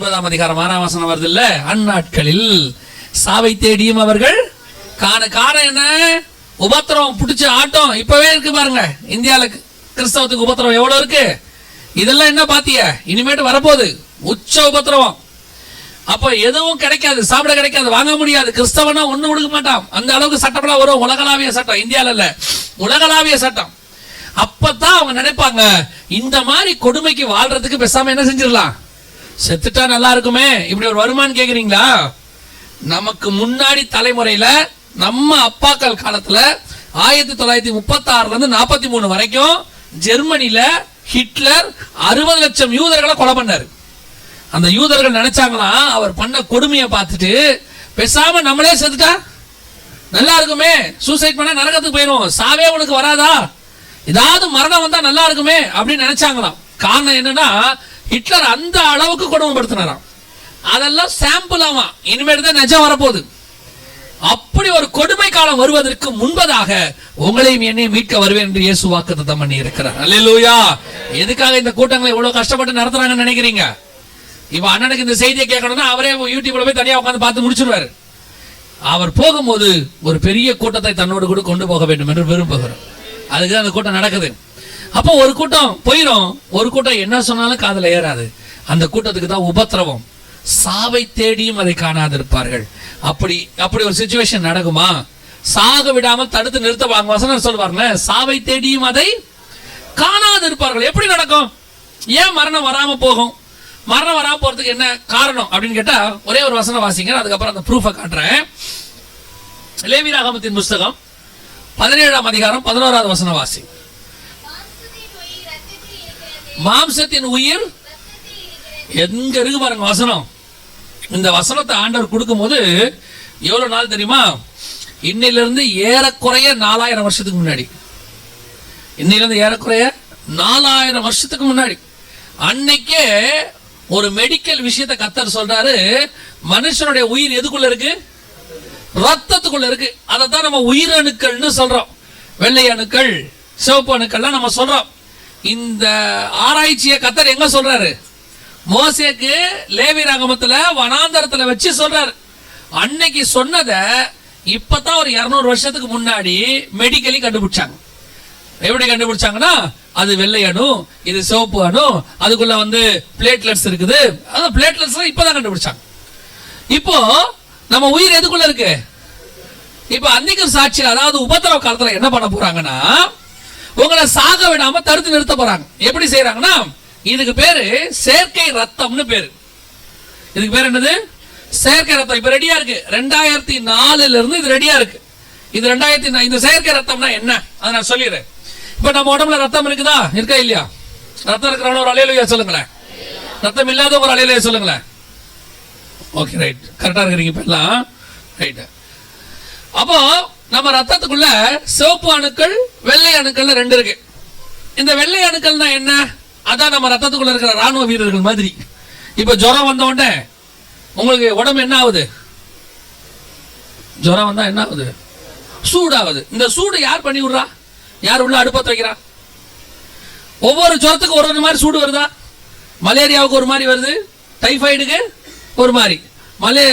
ஒன்பதாம் அதிகாரம் ஆறாம் வசனம் வருது இல்ல அந்நாட்களில் சாவை தேடியும் அவர்கள் காண காரணம் என்ன? உபத்திரம் பிடிச்ச ஆட்டம் இப்பவே இருக்கு பாருங்க. இந்தியால கிறிஸ்தவத்துக்கு உபத்திரம் எவ்வளவு இருக்கு? இதெல்லாம் என்ன பாத்திய? இனிமேட்டு வரப்போகுது. உச்ச உபத்திரவம். அப்ப எதுவும் கிடைக்காது சாப்பிட கிடைக்காது வாங்க முடியாது. கிறிஸ்தவனா ஒண்ணு கொடுக்க மாட்டான். அந்த அளவுக்கு சட்டமெல்லாம் வரும். உலகளாவிய சட்டம். இந்தியால இல்ல. உலகளாவிய சட்டம். அப்பதான் அவங்க நினைப்பாங்க இந்த மாதிரி கொடுமைக்கு வாழ்றதுக்கு பேசாம என்ன செஞ்சிடலாம்? செத்துட்டா நல்லா இருக்குமே இப்படி ஒரு வருமானம் கேட்குறீங்களா நமக்கு முன்னாடி தலைமுறையில் நம்ம அப்பாக்கள் காலத்தில் ஆயிரத்தி தொள்ளாயிரத்தி முப்பத்தாறுலேருந்து நாற்பத்தி மூணு வரைக்கும் ஜெர்மனியில் ஹிட்லர் அறுபது லட்சம் யூதர்களை கொலை பண்ணாரு. அந்த யூதர்கள் நினைச்சாங்களாம் அவர் பண்ண கொடுமையை பார்த்துட்டு பேசாம நம்மளே செத்துட்டா? நல்லா இருக்குமே சூசைட் பண்ணால் நரகத்துக்கு போயிடும் சாவே உனக்கு வராதா? ஏதாவது மரணம் வந்தா நல்லா இருக்குமே அப்படின்னு நினைச்சாங்களாம். காரணம் என்னன்னா ஹிட்லர் அந்த அளவுக்கு கொடுமைப்படுத்தினாராம். அதெல்லாம் சாம்பிள் ஆமா. இனிமேல் தான் நிஜம் வரப்போகுது. அப்படி ஒரு கொடுமை காலம் வருவதற்கு முன்பதாக உங்களையும் என்னையும் மீட்க வருவேன் என்று இயேசு வாக்குத்தம் பண்ணி இருக்கிறார் அல்லேலூயா. எதுக்காக இந்த கூட்டங்களை இவ்வளவு கஷ்டப்பட்டு நடத்துறாங்கன்னு நினைக்கிறீங்க? இப்ப அண்ணனுக்கு இந்த செய்தியை கேட்கணும்னா அவரே யூடியூப்ல போய் தனியா உட்காந்து பார்த்து முடிச்சிருவாரு. அவர் போகும்போது ஒரு பெரிய கூட்டத்தை தன்னோடு கூட கொண்டு போக வேண்டும் என்று விரும்புகிறார் அதுக்கு அந்த கூட்டம் நடக்குது. அப்போ ஒரு கூட்டம் போயிடும் ஒரு கூட்டம் என்ன சொன்னாலும் காதில் ஏறாது. அந்த கூட்டத்துக்கு தான் உபத்திரவம். சாவை தேடியும் அதை காணாதிருப்பார்கள். அப்படி அப்படி ஒரு சுச்சுவேஷன் நடக்குமா? சாக விடாமல் தடுத்து நிறுத்தவாங்க வசனம் சொல்வாருங்க சாவை தேடியும் அதை காணாதிருப்பார்கள். எப்படி நடக்கும்? ஏன் மரணம் வராம போகும்? மரணம் வராம போறதுக்கு என்ன காரணம் அப்படின்னு கேட்டா ஒரே ஒரு வசனம் வாசிங்க அதுக்கப்புறம் அந்த ப்ரூஃபை காட்டுறேன். லேவிராகமத்தின் புஸ்தகம் பதினேழாம் அதிகாரம் பதினோராவது வசனம் வாசி. மாம்சத்தின் உயிர் எங்க இருக்கு பாருங்க வசனம். இந்த வசனத்தை ஆண்டவர் கொடுக்கும்போது எவ்வளவு நாள் தெரியுமா? இன்னையிலிருந்து ஏறக்குறைய நாலாயிரம் வருஷத்துக்கு முன்னாடி. இன்னையிலிருந்து ஏறக்குறைய நாலாயிரம் வருஷத்துக்கு முன்னாடி. அன்னைக்கே ஒரு மெடிக்கல் விஷயத்த கத்தர் சொல்றாரு. மனுஷனுடைய உயிர் எதுக்குள்ள இருக்கு? ரத்தத்துக்குள்ள இருக்கு. அதை தான் நம்ம உயிரணுக்கள்னு சொல்றோம். வெள்ளை அணுக்கள் சிவப்பு அணுக்கள்லாம் நம்ம சொல்றோம். இந்த ஆராய்ச்சியை கத்தர் எங்க சொல்றாரு? மோசேக்கு லேவி ராகமத்துல வனாந்தரத்துல வச்சு சொல்றாரு. அன்னைக்கு சொன்னதை இப்பதான் ஒரு இருநூறு வருஷத்துக்கு முன்னாடி மெடிக்கலி கண்டுபிடிச்சாங்க. எப்படி கண்டுபிடிச்சாங்கன்னா அது வெள்ளை அணு இது சிவப்பு அணு அதுக்குள்ள வந்து பிளேட்லெட்ஸ் இருக்குது. அது பிளேட்லெட்ஸ் இப்பதான் கண்டுபிடிச்சாங்க. இப்போ நம்ம உயிர் எதுக்குள்ள இருக்கு? இப்ப அன்னைக்கு சாட்சி அதாவது உபத்திரவ காலத்துல என்ன பண்ண போறாங்கன்னா உங்களை சாக விடாம தடுத்து நிறுத்த போறாங்க. எப்படி செய்யறாங்கன்னா இதுக்கு பேரு செயற்கை ரத்தம்னு பேரு. இதுக்கு பேர் என்னது? செயற்கை ரத்தம். இப்ப ரெடியா இருக்கு. ரெண்டாயிரத்தி நாலுல இருந்து இது ரெடியா இருக்கு. இது ரெண்டாயிரத்தி நா- இந்த செயற்கை ரத்தம்னா என்ன? அதை நான் சொல்லிடுறேன். இப்ப நம்ம உடம்புல ரத்தம் இருக்குதா? இருக்கா இல்லையா? ரத்தம் இருக்கிறவன ஒரு அலையிலையா சொல்லுங்களேன். ரத்தம் இல்லாத ஒரு அலையிலையா சொல்லுங்களேன். ஓகே ரைட் கரெக்டா இருக்கிறீங்க இப்ப எல்லாம். ரைட் அப்போ நம்ம ரத்தத்துக்குள்ள சிவப்பு அணுக்கள் வெள்ளை அணுக்கள்னு ரெண்டு இருக்கு. இந்த வெள்ளை அணுக்கள்னா என்ன? அதான் நம்ம ரத்தத்துக்குள்ள இருக்கிற ராணுவ வீரர்கள் மாதிரி. இப்ப ஜுரம் வந்த உடனே உங்களுக்கு உடம்பு என்ன ஆகுது? ஜுரம் வந்தா என்ன ஆகுது? சூடாகுது. இந்த சூடு யார் பண்ணி விடுறா? யார் உள்ள அடுப்பத்து வைக்கிறா ஒவ்வொரு ஜுரத்துக்கு ஒரு ஒரு மாதிரி சூடு வருதா? மலேரியாவுக்கு ஒரு மாதிரி வருது. டைஃபாய்டுக்கு ஒரு மாதிரி. மலே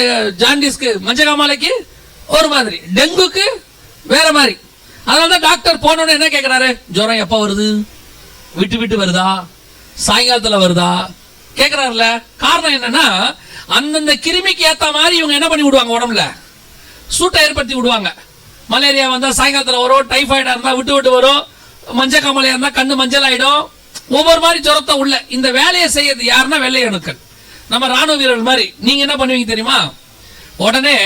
ஜாண்டிஸ்க்கு மஞ்சகாமாலைக்கு ஒரு மாதிரி. டெங்குக்கு வேற மாதிரி. அதனால தான் டாக்டர் போனோன்னு என்ன கேட்குறாரு ஜுரம் எப்போ வருது? விட்டு விட்டு வருதா? சாயங்காலத்தில் வருதா? கேட்குறாருல காரணம் என்னன்னா அந்தந்த கிருமிக்கு ஏற்ற மாதிரி இவங்க என்ன பண்ணி விடுவாங்க உடம்புல? சூட்டை ஏற்படுத்தி விடுவாங்க. மலேரியா வந்தால் சாயங்காலத்தில் வரும் டைஃபாய்டாக இருந்தால் விட்டு விட்டு வரும் மஞ்சள் கமலையாக இருந்தால் கண்ணு மஞ்சள் ஆகிடும் ஒவ்வொரு மாதிரி ஜுரத்தை உள்ள இந்த வேலையை செய்யறது யாருன்னா வெள்ளை அணுக்கள். நம்ம ராணுவ வீரர்கள் மாதிரி நீங்கள் என்ன பண்ணுவீங்க தெரியுமா? உடனே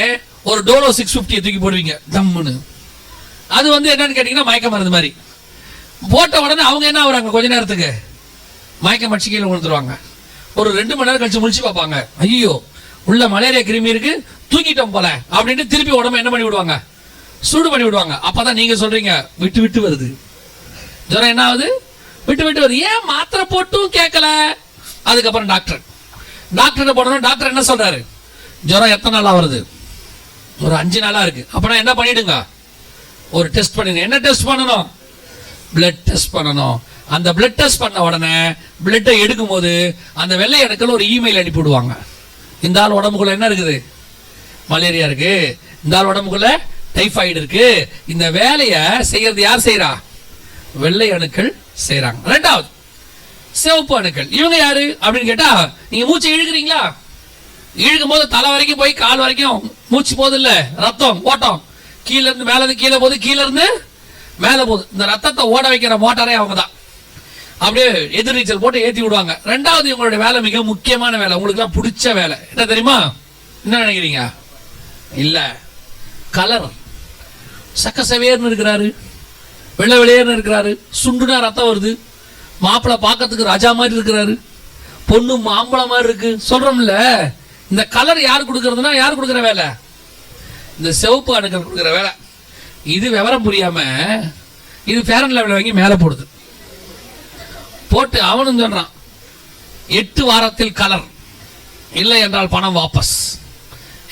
ஒரு டோலோ சிக்ஸ் ஃபிஃப்டியை தூக்கி போடுவீங்க. தம்முன்னு. அது வந்து என்னன்னு கேட்டீங்கன்னா மயக்க மருந்து மாதிரி. போட்ட உடனே அவங்க என்ன ஆகுறாங்க? கொஞ்ச நேரத்துக்கு. மயக்கம் அடிச்சு கீழே விழுந்துருவாங்க. ஒரு ரெண்டு மணி நேரம் கழிச்சு முழிச்சு பார்ப்பாங்க. ஐயோ உள்ள மலேரியா கிருமி இருக்கு தூக்கிட்டோம் போல அப்படின்ட்டு திருப்பி உடம்பு என்ன பண்ணி விடுவாங்க? சூடு பண்ணி விடுவாங்க. அப்பதான் நீங்க சொல்றீங்க விட்டு விட்டு வருது. ஜுரம் என்ன ஆகுது? விட்டு விட்டு வருது. ஏன் மாத்திரை போட்டும் கேட்கல? அதுக்கப்புறம் டாக்டர். டாக்டர் போடணும் டாக்டர் என்ன சொல்றாரு? ஜுரம் எத்தனை நாளா வருது? ஒரு அஞ்சு நாளா இருக்கு. அப்பனா என்ன பண்ணிடுங்க? ஒரு டெஸ்ட் பண்ணிடுங்க என்ன டெஸ்ட் பண்ணணும்? பிளட் டெஸ்ட் பண்ணணும். அந்த பிளட் டெஸ்ட் பண்ண உடனே பிளட்டை எடுக்கும்போது அந்த வெள்ளை இடத்துல ஒரு இமெயில் அனுப்பி விடுவாங்க. இந்த ஆள் உடம்புக்குள்ள என்ன இருக்குது? மலேரியா இருக்கு. இந்த ஆள் உடம்புக்குள்ள டைஃபாய்டு இருக்கு. இந்த வேலையை செய்யறது யார் செய்யறா வெள்ளை அணுக்கள் செய்யறாங்க ரெண்டாவது சிவப்பு அணுக்கள். இவங்க யாரு அப்படின்னு கேட்டா நீங்க மூச்சு இழுக்கிறீங்களா? இழுக்கும் போது தலை வரைக்கும் போய் கால் வரைக்கும் மூச்சு போகுது இல்ல? ரத்தம் ஓட்டம். கீழே இருந்து மேலே இருந்து கீழே போகுது கீழே இருந்து மேலே போகுது. இந்த ரத்தத்தை ஓட வைக்கிற மோட்டாரே அவங்க தான் அப்படியே எதிர்நீச்சல் போட்டு ஏற்றி விடுவாங்க. ரெண்டாவது இவங்களுடைய வேலை மிக முக்கியமான வேலை. உங்களுக்கு தான் பிடிச்ச வேலை. என்ன தெரியுமா? என்ன நினைக்கிறீங்க? இல்லை. கலர். சக்கசவேர்னு இருக்கிறாரு. வெள்ளை வெளியேன்னு இருக்கிறாரு. சுண்டுனா ரத்தம் வருது. மாப்பிள்ளை பார்க்கறதுக்கு ராஜா மாதிரி இருக்கிறாரு. பொண்ணு மாம்பழம் மாதிரி இருக்கு. சொல்றோம்ல. இந்த கலர் யார் கொடுக்கறதுனா யார் கொடுக்குற வேலை? இந்த சிவப்பு அணுக்கள் கொடுக்குற வேலை. இது விவரம் புரியாமல் இது ஃபேரன் லெவலில் வாங்கி மேலே போடுது. போட்டு அவனும் சொல்கிறான் எட்டு வாரத்தில் கலர் இல்லை என்றால் பணம் வாபஸ்.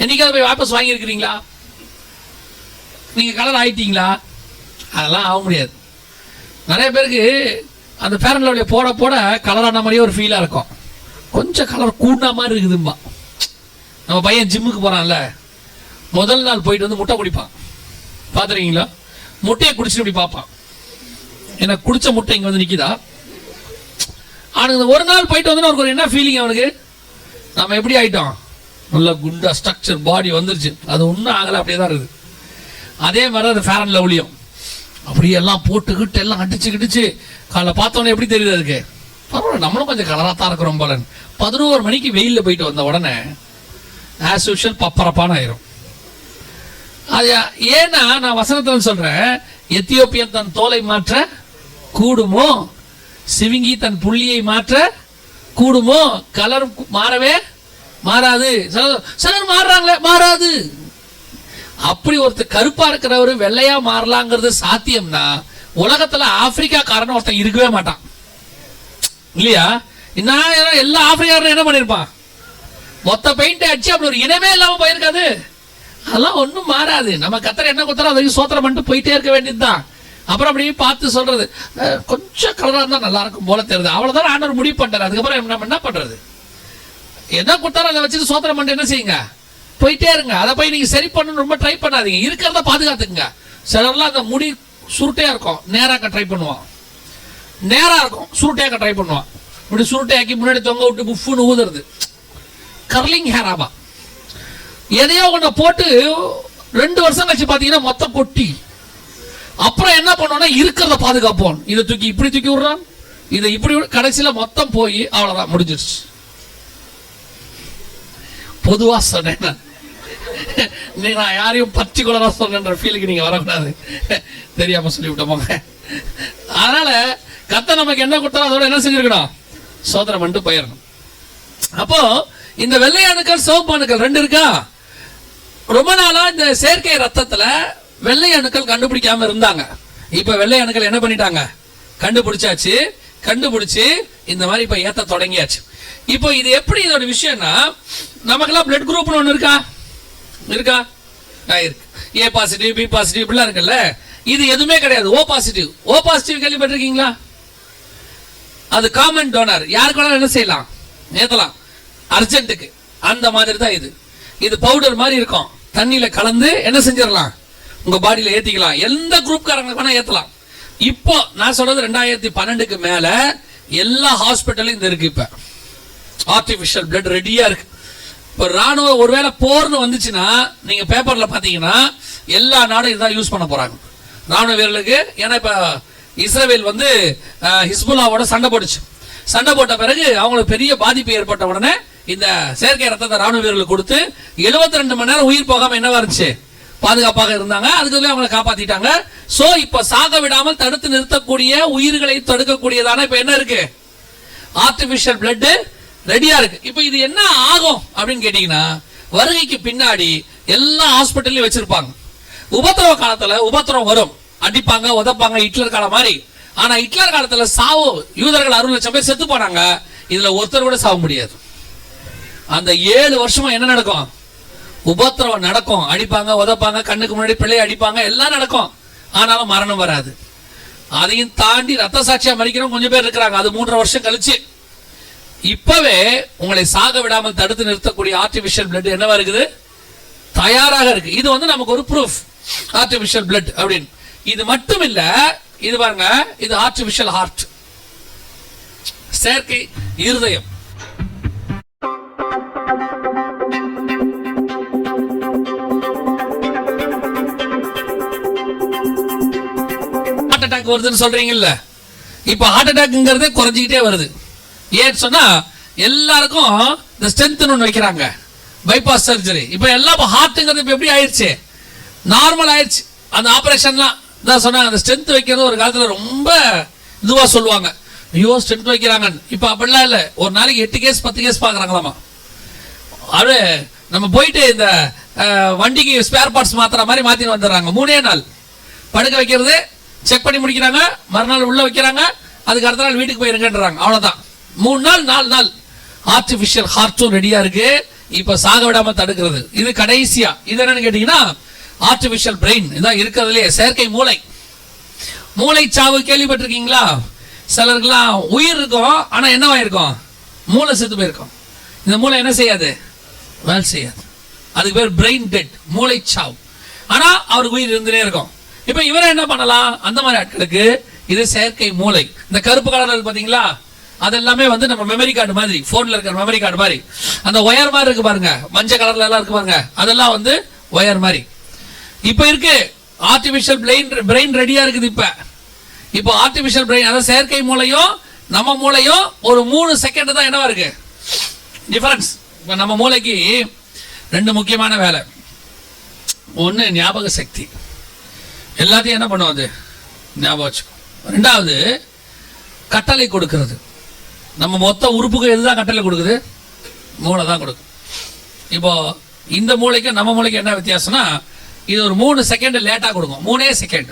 என்றைக்காவது போய் வாபஸ் வாங்கியிருக்கிறீங்களா? நீங்கள் கலர் ஆயிட்டீங்களா? அதெல்லாம் ஆக முடியாது. நிறைய பேருக்கு அந்த ஃபேரன் லெவலில் போட போட கலரான மாதிரியே ஒரு ஃபீலாக இருக்கும். கொஞ்சம் கலர் கூடின மாதிரி இருக்குதும்பா. நம்ம பையன் ஜிம்முக்கு போகிறான்ல முதல் நாள் போயிட்டு வந்து முட்டை குடிப்பான் பார்த்துருக்கீங்களா முட்டையை குடிச்சுட்டு இப்படி பார்ப்பான் எனக்கு குடிச்ச முட்டை இங்கே வந்து நிற்கிதா அவனுக்கு இந்த ஒரு நாள் போயிட்டு வந்து அவனுக்கு ஒரு என்ன ஃபீலிங் அவனுக்கு? நம்ம எப்படி ஆயிட்டோம்? நல்ல குண்டா ஸ்ட்ரக்சர் பாடி வந்துருச்சு. அது ஒன்றும் ஆகலை அப்படியே தான் இருக்குது. அதே மாதிரி அந்த ஃபேரன் லவ்லியும் அப்படியே எல்லாம் போட்டுக்கிட்டு எல்லாம் அடிச்சு கிடிச்சு காலைல பார்த்தோன்னே எப்படி தெரியுது அதுக்கு? பரவாயில்ல நம்மளும் கொஞ்சம் கலராக தான் இருக்கிறோம் போலன் பதினோரு மணிக்கு வெயிலில் போயிட்டு வந்த உடனே ஆஸ் யூஷுவல் பப்பரப்பான ஆயிரும். அது ஏன்னா நான் வசனத்தில் சொல்றேன் எத்தியோப்பியன் தன் தோலை மாற்ற கூடுமோ? சிவிங்கி தன் புள்ளியை மாற்ற கூடுமோ? கலர் மாறவே மாறாது. சிலர் மாறுறாங்களே மாறாது. அப்படி ஒருத்தர் கருப்பா இருக்கிறவரு வெள்ளையா மாறலாங்கிறது சாத்தியம்னா உலகத்துல ஆப்பிரிக்காக்காரன் ஒருத்தன் இருக்கவே மாட்டான். இல்லையா? நான் எல்லா ஆப்பிரிக்காரனும் என்ன பண்ணிருப்பான்? மொத்த பெயிண்ட் அடிச்சு அப்படி ஒரு இனமே இல்லாம போயிருக்காது. அதெல்லாம் ஒன்றும் மாறாது. நம்ம கத்தரை என்ன குத்தரோ அதுக்கு சோத்திரம் பண்ணிட்டு போயிட்டே இருக்க வேண்டியது தான் அப்புறம் அப்படியே பார்த்து சொல்றது. கொஞ்சம் கலராக இருந்தால் நல்லா இருக்கும் போல தெரியுது. அவ்வளவுதான் ஆண்டவர் முடிவு பண்ணுறாரு அதுக்கப்புறம் நம்ம என்ன பண்ணுறது என்ன கொடுத்தாலும் அதை வச்சுட்டு சோத்திரம் பண்ணிட்டு என்ன செய்யுங்க? போயிட்டே இருங்க. அதை போய் நீங்கள் சரி பண்ணணும் ரொம்ப ட்ரை பண்ணாதீங்க. இருக்கிறத பாதுகாத்துக்குங்க. சிலர்லாம் அந்த முடி சுருட்டையாக இருக்கும். நேராக ட்ரை பண்ணுவான். நேராக இருக்கும். சுருட்டையாக்க ட்ரை பண்ணுவான். இப்படி சுருட்டையாக்கி முன்னாடி தொங்க விட்டு புஃப்னு ஊதுறது. கர்லிங் ஹேர் ஆமா. எதையோ ஒன்று போட்டு ரெண்டு வருஷம் கழிச்சு பார்த்தீங்கன்னா மொத்தம் கொட்டி. அப்புறம் என்ன பண்ணோம்னா இருக்கிறத பாதுகாப்போம். இதை தூக்கி இப்படி தூக்கி விடுறான். இதை இப்படி கடைசியில் கடைசியில மொத்தம் போய் அவ்வளோதான் முடிஞ்சிருச்சு. பொதுவாக சொன்னேன் நீ நான் யாரையும் பர்டிகுலரா சொன்னேன்ற ஃபீலுக்கு நீங்கள் வரக்கூடாது. தெரியாம சொல்லிவிட்டோம் போங்க அதனால கத்தை நமக்கு என்ன கொடுத்தாலும் அதோட என்ன செஞ்சிருக்கணும்? சோதனை பண்ணிட்டு போயிடணும். அப்போ இந்த வெள்ளை அணுக்கள் சிவப்பு அணுக்கள் ரெண்டு இருக்கா? ரொம்ப நாளா இந்த செயற்கை ரத்தத்துல வெள்ளை அணுக்கள் கண்டுபிடிக்காம இருந்தாங்க. இப்ப வெள்ளை அணுக்கள் என்ன பண்ணிட்டாங்க? கண்டுபிடிச்சாச்சு. கண்டுபிடிச்சு இந்த மாதிரி இப்ப ஏத்த தொடங்கியாச்சு. இப்போ இது எப்படி இதோட விஷயம்னா நமக்கெல்லாம் பிளட் குரூப்னு ஒன்று இருக்கா? இருக்கா? ஆ, இருக்கு. ஏ பாசிட்டிவ் பி பாசிட்டிவ் இப்படிலாம் இருக்குல்ல? இது எதுவுமே கிடையாது. ஓ பாசிட்டிவ் ஓ பாசிட்டிவ் கேள்விப்பட்டிருக்கீங்களா? அது காமன் டோனர் யாருக்கு வேணாலும் என்ன செய்யலாம்? ஏத்தலாம். அர்ஜென்ட்டுக்கு அந்த மாதிரி தான் இது. இது பவுடர் மாதிரி இருக்கும். தண்ணியில கலந்து என்ன செஞ்சிடலாம்? உங்க பாடியில ஏத்திக்கலாம். எந்த குரூப்காரங்களுக்கு வேணா ஏத்தலாம். இப்போ நான் சொல்றது ரெண்டாயிரத்தி பன்னெண்டுக்கு மேல எல்லா ஹாஸ்பிட்டலும் இந்த இருக்கு இப்ப. ஆர்டிபிஷியல் பிளட் ரெடியா இருக்கு. இப்போ ராணுவ ஒருவேளை போர்னு வந்துச்சுன்னா நீங்க பேப்பர்ல பாத்தீங்கன்னா எல்லா நாடும் இதான் யூஸ் பண்ண போறாங்க. ராணுவ வீரர்களுக்கு ஏன்னா இப்ப இஸ்ரேல் வந்து ஹிஸ்புல்லாவோட சண்டை போட்டுச்சு. சண்டை போட்ட பிறகு அவங்களுக்கு பெரிய பாதிப்பு ஏற்பட்ட உடனே இந்த செயற்கை ரத்தத்தை ராணுவ வீரர்களுக்கு கொடுத்து 72 ரெண்டு மணி நேரம் உயிர் போகாம என்ன இருந்துச்சு? பாதுகாப்பாக இருந்தாங்க. அதுக்குள்ளே அவங்களை காப்பாத்திட்டாங்க. சோ இப்ப சாக விடாமல் தடுத்து நிறுத்தக்கூடிய உயிர்களை தடுக்கக்கூடியதான இப்ப என்ன இருக்கு? ஆர்டிபிஷியல் பிளட் ரெடியா இருக்கு. இப்போ இது என்ன ஆகும் அப்படின்னு கேட்டீங்கன்னா வருகைக்கு பின்னாடி எல்லா ஹாஸ்பிட்டல்லையும் வச்சிருப்பாங்க. உபத்திரவ காலத்துல உபத்திரவம் வரும். அடிப்பாங்க உதப்பாங்க ஹிட்லர் காலம் மாதிரி. ஆனா ஹிட்லர் காலத்துல சாவு யூதர்கள் அறுபது லட்சம் பேர் செத்து போனாங்க. இதுல ஒருத்தர் கூட சாக முடியாது. அந்த ஏழு வருஷமா என்ன நடக்கும்? உபத்திரவம் நடக்கும். அடிப்பாங்க உதப்பாங்க கண்ணுக்கு முன்னாடி பிள்ளைய அடிப்பாங்க எல்லாம் நடக்கும். ஆனாலும் மரணம் வராது. அதையும் தாண்டி ரத்த சாட்சியா மறிக்கிறவங்க கொஞ்சம் பேர் இருக்கிறாங்க. அது மூன்றரை வருஷம் கழிச்சு. இப்பவே உங்களை சாக விடாமல் தடுத்து நிறுத்தக்கூடிய ஆர்டிபிஷியல் பிளட் என்னவா இருக்குது? தயாராக இருக்கு. இது வந்து நமக்கு ஒரு ப்ரூஃப் ஆர்டிபிஷியல் பிளட் அப்படின்னு. இது மட்டும் இல்ல இது பாருங்க இது ஆர்டிபிஷியல் ஹார்ட் செயற்கை இருதயம். அட்டாக் வருதுன்னு சொல்றீங்கல்ல? இப்போ ஹார்ட் அட்டாக்ங்கிறது குறைஞ்சிக்கிட்டே வருது. ஏன்னு சொன்னா எல்லாருக்கும் இந்த ஸ்ட்ரென்த்னு ஒன்று வைக்கிறாங்க. பைபாஸ் சர்ஜரி இப்போ எல்லாம் ஹார்ட்டுங்கிறது இப்போ எப்படி ஆயிடுச்சு? நார்மல் ஆயிடுச்சு. அந்த ஆப்ரேஷன்லாம் தான் சொன்னாங்க அந்த ஸ்ட்ரென்த் வைக்கிறது ஒரு காலத்தில் ரொம்ப இதுவாக சொல்லுவாங்க. ஐயோ ஸ்ட்ரென்த் வைக்கிறாங்கன்னு. இப்போ அப்படிலாம் இல்லை. ஒரு நாளைக்கு எட்டு கேஸ் பத்து கேஸ் பார்க்குறாங்களாமா? அது நம்ம போயிட்டு இந்த வண்டிக்கு ஸ்பேர் பார்ட்ஸ் மாத்துற மாதிரி மாத்தின்னு வந்துடுறாங்க. மூணே நாள். படுக்க வைக்கிறது செக் பண்ணி முடிக்கிறாங்க மறுநாள் உள்ள வைக்கிறாங்க அதுக்கு அடுத்த நாள் வீட்டுக்கு போயிருங்கன்றாங்க. அவ்வளவுதான். மூணு நாள் நாலு நாள். ஆர்டிபிஷியல் ஹார்ட்டும் ரெடியா இருக்கு. இப்ப சாக விடாம தடுக்கிறது. இது கடைசியா. இது என்னன்னு கேட்டீங்கன்னா ஆர்டிபிஷியல் பிரெயின் இதான் இருக்கிறதுலே செயற்கை மூளை. மூளை சாவு கேள்விப்பட்டிருக்கீங்களா? சிலருக்குலாம் உயிர் இருக்கும் ஆனா என்னவா இருக்கும்? மூளை செத்து போயிருக்கும். இந்த மூளை என்ன செய்யாது? வேலை செய்யாது. அதுக்கு பேர் பிரெயின் டெட் மூளை சாவு ஆனா அவருக்கு உயிர் இருந்துட்டே இருக்கும். இப்போ இவரை என்ன பண்ணலாம்? அந்த மாதிரி ஆட்களுக்கு இது செயற்கை மூளை. இந்த கருப்பு கலர் இருக்கு பாத்தீங்களா? அதெல்லாமே வந்து நம்ம மெமரி கார்டு மாதிரி போன்ல இருக்கிற மெமரி கார்டு மாதிரி. அந்த ஒயர் மாதிரி இருக்கு பாருங்க. மஞ்சள் கலர்ல எல்லாம் இருக்கு பாருங்க. அதெல்லாம் வந்து ஒயர் மாதிரி. இப்ப இருக்கு. ஆர்டிபிஷியல் பிரெயின் பிரெயின் ரெடியா இருக்குது இப்ப. இப்போ ஆர்டிபிஷியல் பிரெயின் அதாவது செயற்கை மூளையும் நம்ம மூளையும் ஒரு மூணு செகண்ட் தான் என்னவா இருக்கு? டிஃபரன்ஸ் இப்போ நம்ம மூளைக்கு ரெண்டு முக்கியமான வேலை. ஒன்று ஞாபக சக்தி. எல்லாத்தையும் என்ன பண்ணும் அது? ஞாபகம் வச்சுக்கும் ரெண்டாவது கட்டளை கொடுக்கறது. நம்ம மொத்த உறுப்புக்கு எதுதான் கட்டளை கொடுக்குது? மூளை தான் கொடுக்கும். இப்போ இந்த மூளைக்கும் நம்ம மூளைக்கு என்ன வித்தியாசம்னா இது ஒரு மூணு செகண்ட் லேட்டாக கொடுக்கும். மூணே செகண்ட்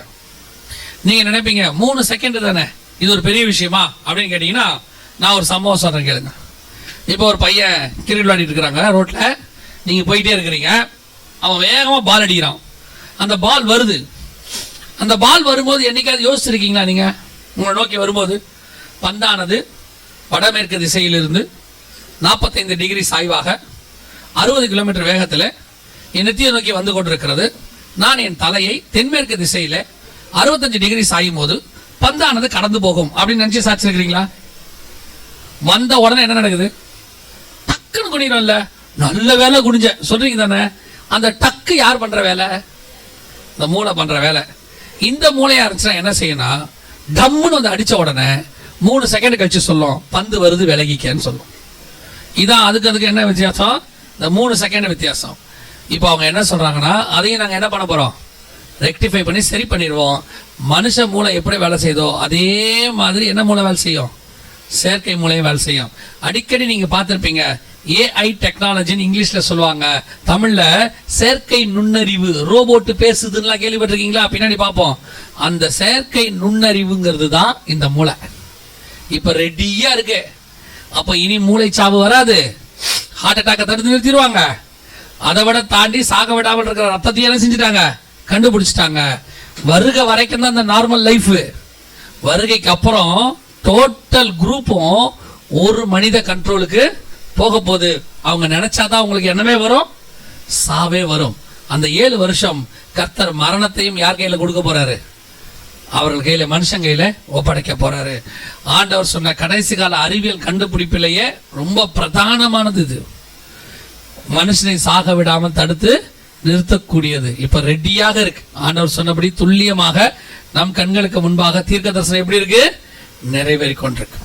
நீங்கள் நினைப்பீங்க மூணு செகண்ட் தானே? இது ஒரு பெரிய விஷயமா? அப்படின்னு கேட்டிங்கன்னா நான் ஒரு சம்பவம் சொல்கிறேன் கேளுங்க. இப்போ ஒரு பையன் கிரிக்கெட் விளையாடிட்டு இருக்கிறாங்க ரோட்டில் நீங்கள் போயிட்டே இருக்கிறீங்க. அவன் வேகமாக பால் அடிக்கிறான். அந்த பால் வருது. அந்த பால் வரும்போது என்னைக்காவது யோசிச்சிருக்கீங்களா நீங்கள் உங்களை நோக்கி வரும்போது பந்தானது வடமேற்கு திசையிலிருந்து நாற்பத்தைந்து டிகிரி சாய்வாக அறுபது கிலோமீட்டர் வேகத்தில் என் நெத்தியை நோக்கி வந்து கொண்டிருக்கிறது. நான் என் தலையை தென்மேற்கு திசையில் அறுபத்தஞ்சு டிகிரி சாயும் போது பந்தானது கடந்து போகும். அப்படின்னு நினச்சி சாச்சிருக்கிறீங்களா வந்த உடனே என்ன நடக்குது? டக்குன்னு குனிறோம்ல நல்ல வேலை குனிஞ்ச. சொல்றீங்க தானே? அந்த டக்கு யார் பண்ற வேலை? இந்த மூளை பண்ற வேலை. இந்த மூளையா இருந்துச்சுன்னா என்ன செய்யணும் டம்முன்னு வந்து அடித்த உடனே மூணு செகண்ட் கழிச்சு சொல்லும் பந்து வருது விலகிக்கன்னு சொல்லும். இதான் அதுக்கு அதுக்கு என்ன வித்தியாசம்? இந்த மூணு செகண்ட் வித்தியாசம். இப்போ அவங்க என்ன சொல்கிறாங்கன்னா அதையும் நாங்கள் என்ன பண்ண போகிறோம் ரெக்டிஃபை பண்ணி சரி பண்ணிடுவோம். மனுஷ மூளை எப்படி வேலை செய்தோ அதே மாதிரி என்ன மூளை வேலை செய்யும்? செயற்கை மூளையும் வேலை செய்யும். அடிக்கடி நீங்கள் பார்த்துருப்பீங்க ஏஐ டெக்னாலஜின்னு இங்கிலீஷ்ல சொல்லுவாங்க. தமிழ்ல செயற்கை நுண்ணறிவு ரோபோட் பேசுதுன்னா கேள்விப்பட்டிருக்கீங்களா? பின்னாடி பார்ப்போம். அந்த செயற்கை நுண்ணறிவுங்கிறது தான் இந்த மூளை. இப்ப ரெடியா இருக்கு. அப்ப இனி மூளை சாவு வராது. ஹார்ட் அட்டாக்கை தடுத்து நிறுத்திடுவாங்க. அதை விட தாண்டி சாக விடாமல் இருக்கிற ரத்தத்தையெல்லாம் செஞ்சுட்டாங்க. கண்டுபிடிச்சிட்டாங்க. வருகை வரைக்கும் தான் இந்த நார்மல் லைஃப் வருகைக்கு அப்புறம் டோட்டல் குரூப்பும் ஒரு மனித கண்ட்ரோலுக்கு போக போது அவங்க நினைச்சாதான் அவங்களுக்கு என்னவே வரும் சாவே வரும். அந்த ஏழு வருஷம் கர்த்தர் மரணத்தையும் யார் கையில் கொடுக்க போறாரு? அவர்கள் கையில மனுஷன் கையில ஒப்படைக்க போறாரு. ஆண்டவர் சொன்ன கடைசி கால அறிவியல் கண்டுபிடிப்பிலேயே ரொம்ப பிரதானமானது இது. மனுஷனை சாக விடாமல் தடுத்து நிறுத்தக்கூடியது. இப்ப ரெடியாக இருக்கு. ஆண்டவர் சொன்னபடி துல்லியமாக நம் கண்களுக்கு முன்பாக தீர்க்க தரிசனம் எப்படி இருக்கு? நிறைவேறி கொண்டிருக்கு.